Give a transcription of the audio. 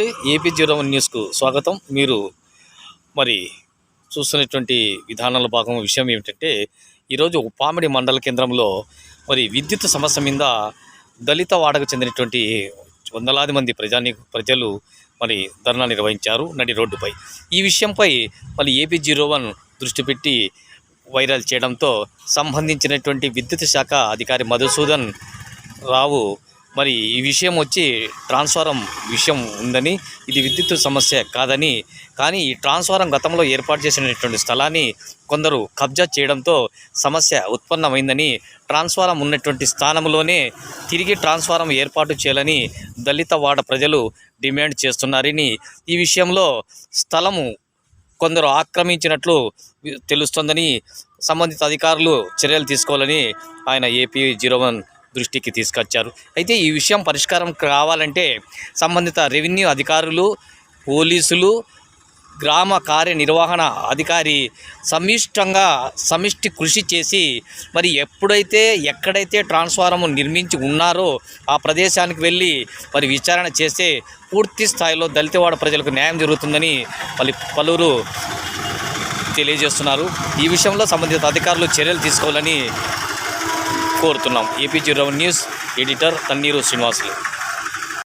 AP zero one న్యూస్కు స్వాగతం. మీరు మరి చూస్తున్నటువంటి విధానంలో భాగం విషయం ఏమిటంటే ఈరోజు పామిడి మండల కేంద్రంలో మరి విద్యుత్ సమస్య మీద దళిత వాడకు చెందినటువంటి వందలాది మంది ప్రజాని ప్రజలు మరి ధర్నా నిర్వహించారు నడి రోడ్డుపై. ఈ విషయంపై మళ్ళీ ఏపీ జీరో వన్ దృష్టి పెట్టి వైరల్ చేయడంతో సంబంధించినటువంటి విద్యుత్ శాఖ అధికారి మధుసూదన్ రావు మరి ఈ విషయం వచ్చి ట్రాన్స్ఫారం విషయం ఉందని ఇది విద్యుత్ సమస్య కాదని కానీ ఈ ట్రాన్స్ఫారం గతంలో ఏర్పాటు చేసినటువంటి స్థలాన్ని కొందరు కబ్జా చేయడంతో సమస్య ఉత్పన్నమైందని ట్రాన్స్ఫారం ఉన్నటువంటి స్థానంలోనే తిరిగి ట్రాన్స్ఫారం ఏర్పాటు చేయాలని దళిత వాడ ప్రజలు డిమాండ్ చేస్తున్నారని ఈ విషయంలో స్థలము కొందరు ఆక్రమించినట్లు తెలుస్తోందని సంబంధిత అధికారులు చర్యలు తీసుకోవాలని ఆయన ఏపీ జీరో వన్ దృష్టికి తీసుకొచ్చారు. అయితే ఈ విషయం పరిష్కారం కావాలంటే సంబంధిత రెవెన్యూ అధికారులు పోలీసులు గ్రామ కార్యనిర్వహణ అధికారి సమిష్టంగా సమిష్టి కృషి చేసి మరి ఎప్పుడైతే ఎక్కడైతే ట్రాన్స్ఫారం నిర్మించి ఉన్నారో ఆ ప్రదేశానికి వెళ్ళి మరి విచారణ చేస్తే పూర్తి స్థాయిలో దళితవాడ ప్రజలకు న్యాయం జరుగుతుందని పలు పలువురు తెలియజేస్తున్నారు. ఈ విషయంలో సంబంధిత అధికారులు చర్యలు తీసుకోవాలని కోరుతున్నాం. AP zero news editor Tanneeru Srinivasulu.